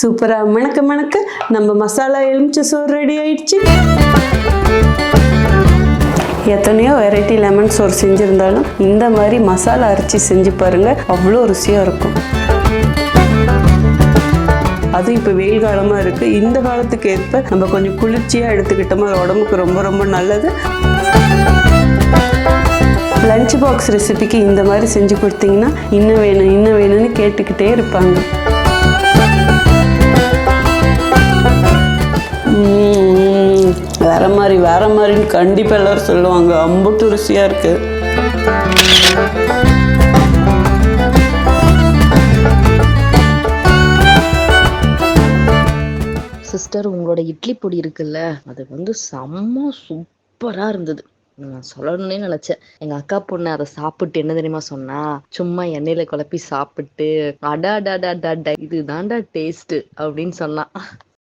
சூப்பராக மணக்க மணக்க நம்ம மசாலா எலுமிச்சை சோறு ரெடி ஆயிடுச்சு. எத்தனையோ வெரைட்டி லெமன் சோறு செஞ்சுருந்தாலும் இந்த மாதிரி மசாலா அரைச்சி செஞ்சு பாருங்கள் அவ்வளோ ருசியாக இருக்கும். அதுவும் இப்போ வெயில் காலமாக இருக்குது இந்த காலத்துக்கு ஏற்ப நம்ம கொஞ்சம் குளிர்ச்சியாக எடுத்துக்கிட்டோமா உடம்புக்கு ரொம்ப ரொம்ப நல்லது. லஞ்ச் பாக்ஸ் ரெசிபிக்கு இந்த மாதிரி செஞ்சு கொடுத்தீங்கன்னா இன்னும் வேணும் இன்னும் வேணும்னு கேட்டுக்கிட்டே இருப்பாங்க. வேற மாதிரி வேற மாதிரின்னு கண்டிப்பாக எல்லாரும் சொல்லுவாங்க. அம்புட்டு ருசியாக இருக்கு. சிஸ்டர் உங்களோட இட்லி பொடி இருக்குல்ல அது வந்து செம்ம சூப்பராக இருந்தது. நான் சொல்லணும்னே நினைச்சேன். எங்க அக்கா பொண்ணு அதை சாப்பிட்டு என்ன தெரியுமா சொன்னா சும்மா எண்ணெயில குழப்பி சாப்பிட்டு அடா அடா அடா இதுதான்டா டேஸ்ட் அப்படின்னு சொன்னான்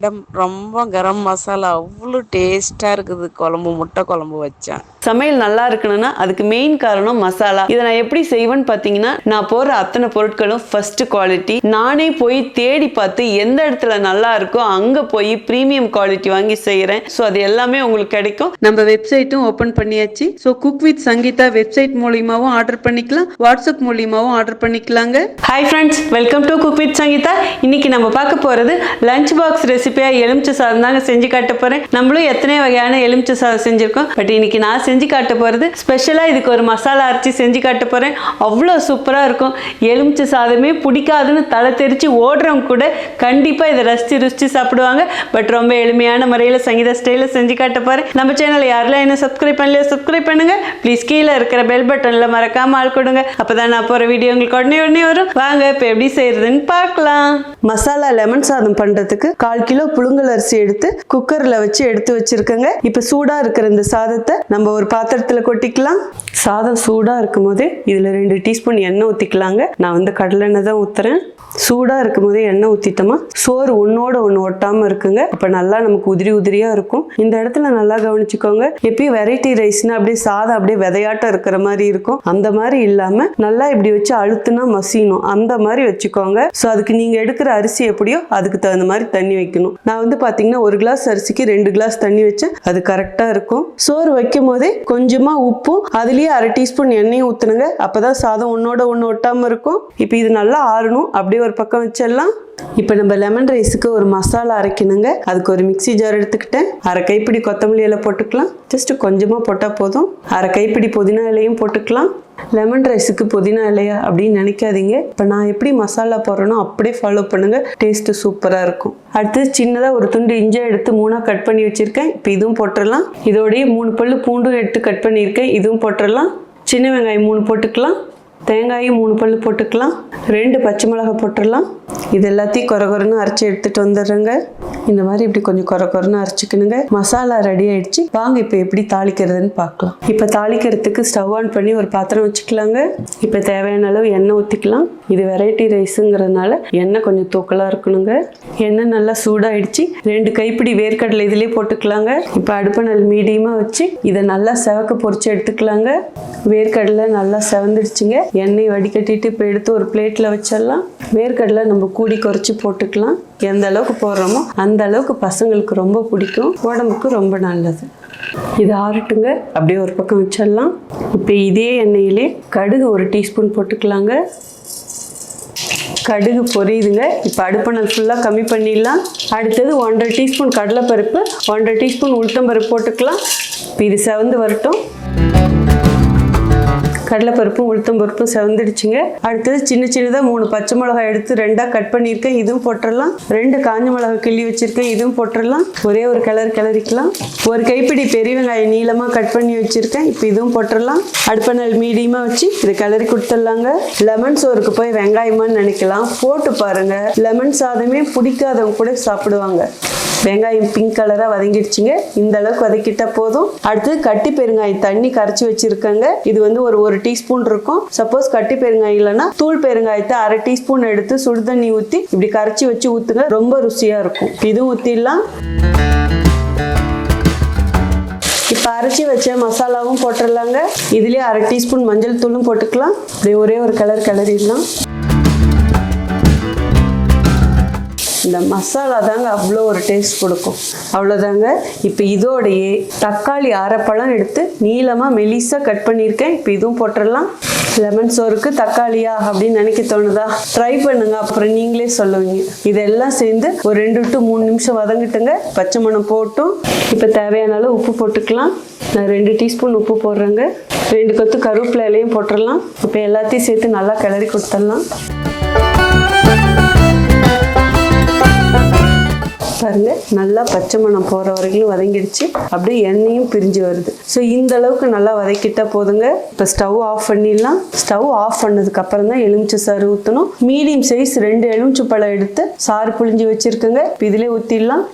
மேடம் ரொம்ப கரம் மசாலா அவ்வளோ டேஸ்ட்டாக இருக்குது. குழம்பு முட்டை குழம்பு வச்சேன் சமையல் நல்லா இருக்கணும்னா அதுக்கு மெயின் காரணம் மசாலா. இதை நான் எப்படி செய்வேன்னு பார்த்தீங்கன்னா நான் போடுற அத்தனை பொருட்களும் ஃபர்ஸ்ட் குவாலிட்டி நானே போய் தேடி பார்த்து எந்த இடத்துல நல்லா இருக்கோ அங்கே போய் ப்ரீமியம் குவாலிட்டி வாங்கி செய்கிறேன் ஸோ அது எல்லாமே உங்களுக்கு கிடைக்கும். நம்ம வெப்சைட்டும் ஓப்பன் பண்ணியாச்சு. So cook with Sangeetha website மூலியமாகவும் ஆர்டர் பண்ணிக்கலாம். வாட்ஸ்அப் மூலியமாகவும் ஆர்டர் பண்ணிக்கலாங்க. Hi friends welcome to cook with Sangeetha இன்னைக்கு நம்ம பார்க்க போகிறது லஞ்ச் பாக்ஸ் ரெசிபியாக எலுமிச்சை சாதம் தாங்க செஞ்சு காட்ட போகிறேன் நம்மளும் எத்தனை வகையான எலுமிச்சை சாதம் செஞ்சுருக்கோம். பட் இன்னைக்கு நான் செஞ்சு காட்ட போகிறது ஸ்பெஷலாக இதுக்கு ஒரு மசாலா அரைச்சி செஞ்சு காட்ட போகிறேன் அவ்வளோ சூப்பராக இருக்கும். எலுமிச்சை சாதமே பிடிக்காதுன்னு தலை தெரித்து ஓடுறவங்க கூட கண்டிப்பாக இதை ரசித்து ருசித்து சாப்பிடுவாங்க. பட் ரொம்ப எளிமையான முறையில் சங்கீத ஸ்டைலில் செஞ்சு காட்ட போகிறேன் நம்ம சேனல் யாரெல்லாம் என்ன சப்ஸ்கிரைப் பண்ணலையோ சப்ஸ்கிரைப் பண்ணுங்க. ப்ளீஸ் கீழே இருக்கிற பெல் பட்டனில் மறக்காம ஆள் கொடுங்க. அப்போ தான் நான் போகிற வீடியோ உங்களுக்கு உடனே உடனே வரும். வாங்க இப்போ எப்படி செய்யறதுன்னு பார்க்கலாம். மசாலா லெமன் சாதம் பண்ணுறதுக்கு கால் கிலோ புழுங்கல் அரிசி எடுத்து குக்கரில் வச்சு எடுத்து வச்சிருக்கேங்க. இப்போ சூடாக இருக்கிற இந்த சாதத்தை நம்ம ஒரு பாத்திரத்தில் கொட்டிக்கலாம். சாதம் சூடாக இருக்கும் போது இதில் ரெண்டு டீஸ்பூன் எண்ணெய் ஊற்றிக்கலாங்க நான் வந்து கடலெண்ணெய் தான் ஊற்றுறேன் சூடாக இருக்கும் போதே எண்ணெய் ஊற்றிட்டோமா சோறு ஒன்றோட ஒன்று ஒட்டாமல் இருக்குங்க. இப்போ நல்லா நமக்கு உதிரி உதிரியாக இருக்கும். இந்த இடத்துல நல்லா கவனிச்சுக்கோங்க. எப்பயும் வெரைட்டி ரைஸ்னா அப்படியே சாதம் அப்படியே விதையாட்டம் இருக்கிற மாதிரி இருக்கும். அந்த மாதிரி இல்லாமல் நல்லா இப்படி வச்சு அழுத்துனா மசியணும். அந்த மாதிரி வச்சுக்கோங்க. ஸோ அதுக்கு நீங்கள் எடுக்கிற அரிசி எப்படியோ அதுக்கு தகுந்த மாதிரி தண்ணி வைக்கணும். நான் வந்து பார்த்தீங்கன்னா ஒரு கிளாஸ் அரிசிக்கு ரெண்டு கிளாஸ் தண்ணி வச்சேன். அது கரெக்டாக இருக்கும். சோறு வைக்கும் போதே கொஞ்சமாக உப்பும் அதுலேயே அரை டீஸ்பூன் எண்ணெயும் ஊற்றுனுங்க அப்போ தான் சாதம் ஒன்றோட ஒன்று ஒட்டாமல் இருக்கும். இப்போ இது நல்லா ஆறணும். அப்படியே ஒரு பக்கம் வச்சிடலாம். இப்போ நம்ம லெமன் ரைஸுக்கு ஒரு மசாலா அரைக்கணுங்க. அதுக்கு ஒரு மிக்ஸி ஜார் எடுத்துக்கிட்டேன். அரை கைப்பிடி கொத்தமல்லி இலை போட்டுக்கலாம். ஜஸ்ட் கொஞ்சமாக போட்டால் போதும். அரை கைப்பிடி புதினா இலையும் போட்டுக்கலாம். லெமன் ரைஸுக்கு புதினா இலையா அப்படின்னு நினைக்காதீங்க. இப்போ நான் எப்படி மசாலா போடுறேனோ அப்படியே ஃபாலோ பண்ணுங்க. டேஸ்ட்டு சூப்பராக இருக்கும். அடுத்து சின்னதாக ஒரு துண்டு இஞ்சி எடுத்து மூணாக கட் பண்ணி வச்சுருக்கேன். இப்போ இதுவும் போட்டுடலாம். இதோடய மூணு பல் பூண்டும் எடுத்து கட் பண்ணியிருக்கேன். இதுவும் போட்டுடலாம். சின்ன வெங்காயம் மூணு போட்டுக்கலாம். தேங்காயும் மூணு பல்லு போட்டுக்கலாம். ரெண்டு பச்சை மிளகாய் போட்டுடலாம். இது எல்லாத்தையும் கொர கொரன்னு அரைச்சி எடுத்துட்டு வந்துடுறேங்க. இந்த மாதிரி இப்படி கொஞ்சம் கொர கொரன்னு அரைச்சிக்கணுங்க. மசாலா ரெடி ஆயிடுச்சு. வாங்க இப்போ எப்படி தாளிக்கிறதுன்னு பார்க்கலாம். இப்போ தாளிக்கிறதுக்கு ஸ்டவ் ஆன் பண்ணி ஒரு பாத்திரம் வச்சுக்கலாங்க. இப்போ தேவையான அளவு எண்ணெய் ஊற்றிக்கலாம் இது வெரைட்டி ரைஸுங்கிறதுனால எண்ணெய் கொஞ்சம் தூக்கலாக இருக்கணுங்க. எண்ணெய் நல்லா சூடாயிடுச்சு. ரெண்டு கைப்பிடி வேர்க்கடலை இதுலேயே போட்டுக்கலாங்க. இப்போ அடுப்பை நல்ல மீடியமாக வச்சு இதை நல்லா செவக்க பொறிச்சு எடுத்துக்கலாங்க. வேர்க்கடலை நல்லா செவந்துடுச்சுங்க. எண்ணெய் வடிகட்டிட்டு இப்போ எடுத்து ஒரு பிளேட்டில் வச்சிடலாம். வேர்க்கடலை நம்ம கூடி குறைச்சி போட்டுக்கலாம். எந்த அளவுக்கு போடுறோமோ அந்த அளவுக்கு பசங்களுக்கு ரொம்ப பிடிக்கும். உடம்புக்கு ரொம்ப நல்லது. இது ஆறட்டுங்க. அப்படியே ஒரு பக்கம் வச்சிடலாம். இப்போ இதே எண்ணெயிலே கடுகு ஒரு டீஸ்பூன் போட்டுக்கலாங்க. கடுகு பொரியுதுங்க. இப்போ அடுப்பணல் ஃபுல்லாக கம்மி பண்ணிடலாம். அடுத்தது ஒன்றரை டீஸ்பூன் கடலைப்பருப்பு ஒன்றரை டீஸ்பூன் உளுத்தம்பருப்பு போட்டுக்கலாம். இப்போ இது செவந்து வரட்டும். கடலைப்பருப்பும் உளுத்தம் பருப்பும் செவந்துடுச்சுங்க. அடுத்தது சின்ன சின்னதாக மூணு பச்சை மிளகாய் எடுத்து ரெண்டாக கட் பண்ணியிருக்கேன். இதுவும் போட்டுடலாம் ரெண்டு காஞ்ச மிளகாய் கிள்ளி வச்சுருக்கேன். இதுவும் போட்டுடலாம் ஒரே ஒரு கலர் கிளறிக்கலாம். ஒரு கைப்பிடி பெரிய வெங்காயம் நீளமாக கட் பண்ணி வச்சுருக்கேன். இப்போ இதுவும் போட்டுடலாம் அடுப்பநல் மீடியமாக வச்சு இது கிளறி கொடுத்துடலாங்க. லெமன் சோறுக்கு போய் வெங்காயமான்னு நினைக்கலாம். போட்டு பாருங்கள் லெமன் சாதமே பிடிக்காதவங்க கூட சாப்பிடுவாங்க. வெங்காயம் பிங்க் கலராக வதங்கிடுச்சுங்க. இந்த அளவுக்கு வதக்கிட்டா போதும். அடுத்தது கட்டி பெருங்காயம் தண்ணி கரைச்சி வச்சுருக்கேங்க. இது வந்து ஒரு ஒரு டீஸ்பூன் இருக்கும். சப்போஸ் கட்டி பெருங்காயம் இல்லைன்னா தூள் பெருங்காயத்தை அரை டீஸ்பூன் எடுத்து சுடு தண்ணி ஊற்றி இப்படி கரைச்சி வச்சு ஊற்றுங்க ரொம்ப ருசியாக இருக்கும். இதுவும் ஊற்றிடலாம் இப்போ அரைச்சி வச்ச மசாலாவும் போட்டுடலாங்க. இதுலேயே அரை டீஸ்பூன் மஞ்சள் தூளும் போட்டுக்கலாம். இப்படி ஒரே ஒரு கலர் கிளறிடலாம். இந்த மசாலா தாங்க அவ்வளோ ஒரு டேஸ்ட் கொடுக்கும். அவ்வளோதாங்க இப்போ இதோடையே தக்காளி அரைப்பழம் எடுத்து நீளமாக மெலிசாக கட் பண்ணியிருக்கேன். இப்போ இதுவும் போட்டுடலாம். லெமன் சோறுக்கு தக்காளியா அப்படின்னு நினைக்க தோணுதா? ட்ரை பண்ணுங்க. அப்புறம் நீங்களே சொல்லுவீங்க. இதெல்லாம் சேர்ந்து ஒரு ரெண்டு டு மூணு நிமிஷம் வதங்கிட்டுங்க. பச்சை மணம் போட்டும். இப்போ தேவையான அளவு உப்பு போட்டுக்கலாம். நான் ரெண்டு டீஸ்பூன் உப்பு போடுறேங்க. ரெண்டு கொத்து கருவேப்பிலையும் போட்டுடலாம். இப்போ எல்லாத்தையும் சேர்த்து நல்லா கிளறி கொடுத்துடலாம். பாருங்க நல்லா பச்சை மணம் போகிற வரைக்கும் வதங்கிடுச்சு. அப்படியே எண்ணெயும் பிரிஞ்சு வருது. ஸோ இந்த அளவுக்கு நல்லா வதக்கிட்டா போதுங்க. இப்போ ஸ்டவ் ஆஃப் பண்ணிடலாம். ஸ்டவ் ஆஃப் பண்ணதுக்கு அப்புறம் தான் எலுமிச்சை சாறு ஊற்றணும் மீடியம் சைஸ் ரெண்டு எலுமிச்சை பழம் எடுத்து சாறு புழிஞ்சு வச்சுருக்குங்க. இப்போ இதிலே ஊற்றிடலாம்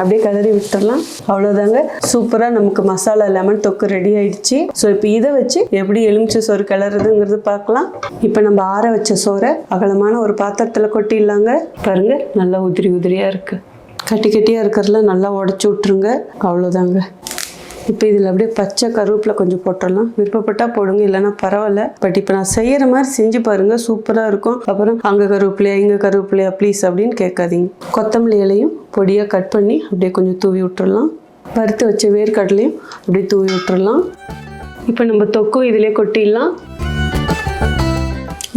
அப்படியே கிளறி விட்டுறலாம் அவ்வளோதாங்க சூப்பராக நமக்கு மசாலா லெமன் தொக்கு ரெடி ஆயிடுச்சு. ஸோ இப்போ இதை வச்சு எப்படி எலுமிச்சை சோறு கிளறதுங்கிறது பார்க்கலாம். இப்போ நம்ம ஆற வச்ச சோறை அகலமான ஒரு பாத்திரத்தில் கொட்டிடலாங்க. பாருங்க நல்லா உதிரி உதிரியாக இருக்குது கட்டி கட்டியாக இருக்கிறதெல்லாம் நல்லா உடச்சி விட்ருங்க அவ்வளோதாங்க இப்போ இதில் அப்படியே பச்சை கருவேப்பில கொஞ்சம் போட்டுடலாம். விருப்பப்பட்டால் போடுங்க இல்லைன்னா பரவாயில்ல. பட் இப்போ நான் செய்கிற மாதிரி செஞ்சு பாருங்கள் சூப்பராக இருக்கும். அப்புறம் அங்கே கருவேப்பிலையா இங்கே கருவேப்பிலையா ப்ளீஸ் அப்படின்னு கேட்காதீங்க. கொத்தமல்லி இலையும் பொடியாக கட் பண்ணி அப்படியே கொஞ்சம் தூவி விட்டுறலாம் பருத்து வச்ச வேர்க்கடலையும் அப்படியே தூவி விட்டுறலாம் இப்போ நம்ம தொக்கும் இதிலே கொட்டிடலாம்.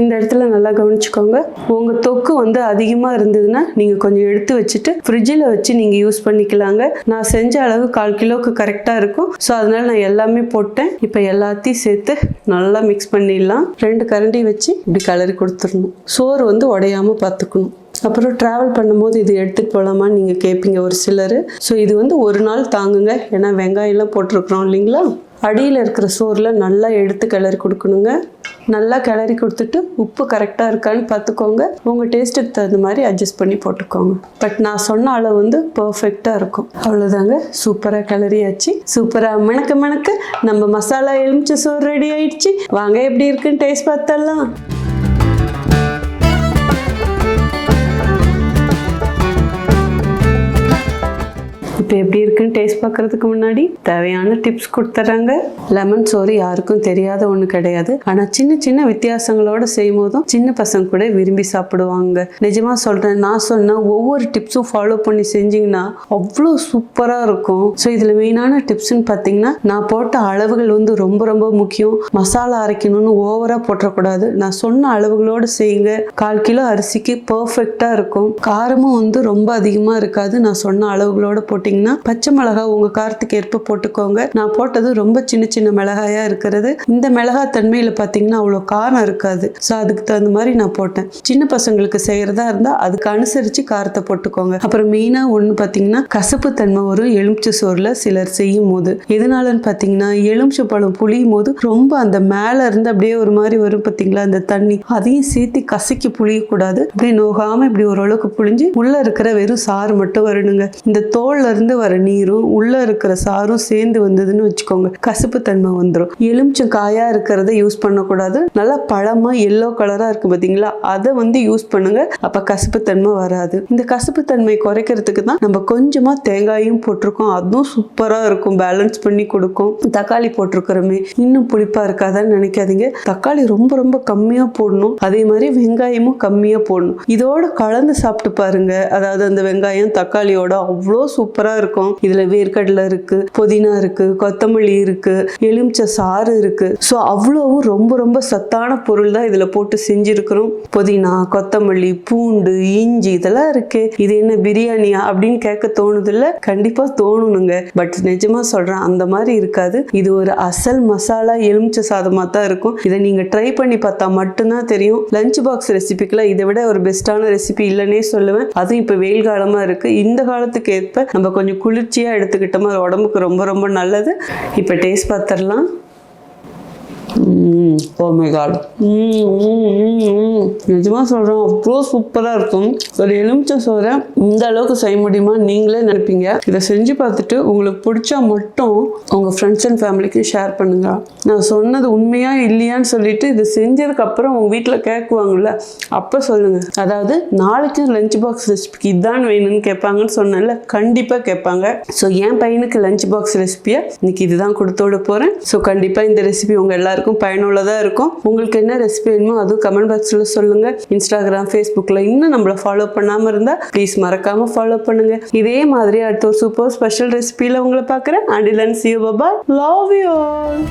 இந்த இடத்துல நல்லா கவனிச்சுக்கோங்க. உங்கள் தொக்கு வந்து அதிகமாக இருந்ததுன்னா நீங்கள் கொஞ்சம் எடுத்து வச்சுட்டு ஃப்ரிட்ஜில் வச்சு நீங்கள் யூஸ் பண்ணிக்கலாங்க. நான் செஞ்ச அளவு கால் கிலோவுக்கு கரெக்டாக இருக்கும். ஸோ அதனால நான் எல்லாமே போட்டேன். இப்போ எல்லாத்தையும் சேர்த்து நல்லா மிக்ஸ் பண்ணிடலாம். ரெண்டு கரண்டி வச்சு இப்படி கலரி கொடுத்துடணும். சோறு வந்து உடையாம பார்த்துக்கணும். அப்புறம் ட்ராவல் பண்ணும்போது இது எடுத்துகிட்டு போகலாமான்னு நீங்கள் கேட்பீங்க ஒரு சிலர். ஸோ இது வந்து ஒரு நாள் தாங்குங்க. ஏன்னா வெங்காயம்லாம் போட்டிருக்குறோம் இல்லைங்களா? அடியில் இருக்கிற சோறில் நல்லா எடுத்து கிளறி கொடுக்கணுங்க. நல்லா கிளறி கொடுத்துட்டு உப்பு கரெக்டாக இருக்கான்னு பார்த்துக்கோங்க. உங்கள் டேஸ்ட்டுக்கு தகுந்த மாதிரி அட்ஜஸ்ட் பண்ணி போட்டுக்கோங்க. பட் நான் சொன்ன அளவு வந்து பர்ஃபெக்டாக இருக்கும். அவ்வளோதாங்க சூப்பராக கிளறியாச்சு. சூப்பராக மணக்க மணக்க நம்ம மசாலா எலுமிச்சை சோறு ரெடி ஆயிடுச்சு. வாங்க எப்படி இருக்குன்னு டேஸ்ட் பார்த்தரலாம் இப்போ எப்படி இருக்குன்னு டேஸ்ட் பார்க்கறதுக்கு முன்னாடி தேவையான டிப்ஸ் கொடுத்துட்றாங்க. லெமன் சோறு யாருக்கும் தெரியாத ஒன்று கிடையாது. ஆனால் சின்ன சின்ன வித்தியாசங்களோட செய்யும் போதும் சின்ன பசங்க கூட விரும்பி சாப்பிடுவாங்க. நிஜமாக சொல்கிறேன் நான் சொன்ன ஒவ்வொரு டிப்ஸும் ஃபாலோ பண்ணி செஞ்சீங்கன்னா அவ்வளோ சூப்பராக இருக்கும். ஸோ இதில் மெயினான டிப்ஸ்னு பார்த்தீங்கன்னா நான் போட்ட அளவுகள் வந்து ரொம்ப ரொம்ப முக்கியம். மசாலா அரைக்கணும்னு ஓவராக போட்டுறக்கூடாது நான் சொன்ன அளவுகளோடு செய்யுங்க. கால் கிலோ அரிசிக்கு பர்ஃபெக்டாக இருக்கும். காரமும் வந்து ரொம்ப அதிகமாக இருக்காது. நான் சொன்ன அளவுகளோடு போட்டிங்கன்னா பச்சை மிளகா உங்கள் காரத்துக்கு ஏற்ப போட்டுக்கோங்க. நான் போட்டது ரொம்ப சின்ன சின்ன மிளகாயாக இருக்கிறது. இந்த மிளகா தன்மையில் பார்த்தீங்கன்னா அவ்வளோ காரம் இருக்காது. ஸோ அதுக்கு தகுந்த மாதிரி நான் போட்டேன். சின்ன பசங்களுக்கு செய்கிறதா இருந்தால் அதுக்கு அனுசரித்து காரத்தை போட்டுக்கோங்க. அப்புறம் மெயினாக ஒன்று பார்த்தீங்கன்னா கசப்பு தன்மை வரும் எலுமிச்சை சோறில் சிலர் செய்யும் போது. எதனாலன்னு பார்த்தீங்கன்னா எலுமிச்சை பழம் புளியும் போது ரொம்ப அந்த மேலே இருந்து அப்படியே ஒரு மாதிரி வரும் பார்த்தீங்களா அந்த தண்ணி. அதையும் சேர்த்து கசக்கி புளியக்கூடாது அப்படியே நோகாமல் இப்படி ஓரளவுக்கு புளிஞ்சு உள்ளே இருக்கிற வெறும் சாறு மட்டும் வரணுங்க. இந்த தோல்ல இருந்து வர நீரும் உள்ளே இருக்கிற சாரும் சேர்ந்து வந்ததுன்னு வச்சுக்கோங்க. கசப்பு தன்மை வந்துடும் எலுமிச்சம் காயா இருக்கிறத யூஸ் பண்ணக்கூடாது. நல்லா பழமா எல்லோ கலரா இருக்கு பார்த்தீங்களா அதை வந்து யூஸ் பண்ணுங்க. அப்ப கசப்பு தன்மை வராது. இந்த கசப்பு தன்மை குறைக்கிறதுக்கு தான் நம்ம கொஞ்சமா தேங்காயும் போட்டிருக்கோம். அதுவும் சூப்பரா இருக்கும். பேலன்ஸ் பண்ணி கொடுக்கும். தக்காளி போட்டிருக்கிறோமே. இன்னும் புளிப்பா இருக்காதான்னு நினைக்காதீங்க. தக்காளி ரொம்ப ரொம்ப கம்மியா போடணும். அதே மாதிரி வெங்காயமும் கம்மியா போடணும். இதோட கலந்து சாப்பிட்டு பாருங்க. அதாவது அந்த வெங்காயம் தக்காளியோட அவ்வளோ சூப்பராக இருக்கும். இதில் வேர்க்கடலை இருக்குது புதினா இருக்கு கொத்தமல்லி இருக்கு எலுமிச்சை சாறு இருக்குது ஸோ அவ்வளோவும் ரொம்ப ரொம்ப சத்தான பொருள் தான் இதில் போட்டு செஞ்சுருக்குறோம். புதினா கொத்தமல்லி பூண்டு இஞ்சி இதெல்லாம் இருக்கே. இது என்ன பிரியாணியா அப்படின்னு கேட்க தோணுதில்ல. கண்டிப்பாக தோணுனுங்க தோணணுங்க. பட் நிஜமா சொல்கிறேன் அந்த மாதிரி இருக்காது. இது ஒரு அசல் மசாலா எலுமிச்சை சாதமாக தான் இருக்கும். இதை நீங்கள் ட்ரை பண்ணி பார்த்தா மட்டும்தான் தெரியும். லஞ்ச் பாக்ஸ் ரெசிபிக்கெல்லாம் இதை விட ஒரு பெஸ்ட்டான ரெசிபி இல்லைன்னே சொல்லுவேன். அதுவும் இப்போ வெயில் காலமாக இருக்குது இந்த காலத்துக்கு ஏற்ப நம்ம கொஞ்சம் குளிர்ச்சியாக எடுத்துக்கிட்டோம்னா அது உடம்புக்கு ரொம்ப ரொம்ப நல்லது. இப்போ டேஸ்ட் பார்த்துடலாம். ஓ நிஜமாக சொல்கிறோம் அவ்வளோ சூப்பராக இருக்கும். ஒரு எலுமிச்சை சோறை இந்த அளவுக்கு செய்ய முடியுமா நீங்களே நினைப்பீங்க. இதை செஞ்சு பார்த்துட்டு உங்களுக்கு பிடிச்சா மட்டும் உங்கள் ஃப்ரெண்ட்ஸ் அண்ட் ஃபேமிலிக்கு ஷேர் பண்ணுங்க. நான் சொன்னது உண்மையா இல்லையான்னு சொல்லிட்டு இதை செஞ்சதுக்கு அப்புறம் உங்கள் வீட்டில் கேட்குவாங்கல்ல அப்போ சொல்லுங்க. அதாவது நாளைக்கு லஞ்ச் பாக்ஸ் ரெசிபிக்கு இதான் வேணும்னு கேட்பாங்கன்னு சொன்னேன்ல கண்டிப்பாக கேட்பாங்க. ஸோ என் பையனுக்கு லஞ்ச் பாக்ஸ் ரெசிபியை இன்னைக்கு இதுதான் கொடுத்து விட போகிறேன் ஸோ கண்டிப்பாக இந்த ரெசிபி உங்கள் எல்லாருக்கும் எல்லாருக்கும் பயனுள்ளதாக இருக்கும். உங்களுக்கு என்ன ரெசிபி வேணுமோ அதுவும் கமெண்ட் பாக்ஸில் சொல்லுங்கள் இன்ஸ்டாகிராம் ஃபேஸ்புக்கில் இன்னும் நம்மளை ஃபாலோ பண்ணாமல் இருந்தால் ப்ளீஸ் மறக்காமல் ஃபாலோ பண்ணுங்க. இதே மாதிரி அடுத்த ஒரு சூப்பர் ஸ்பெஷல் ரெசிபியில் உங்களை பார்க்குறேன். அண்டில் அண்ட் சி யூ பாபா லவ் யூ ஆல்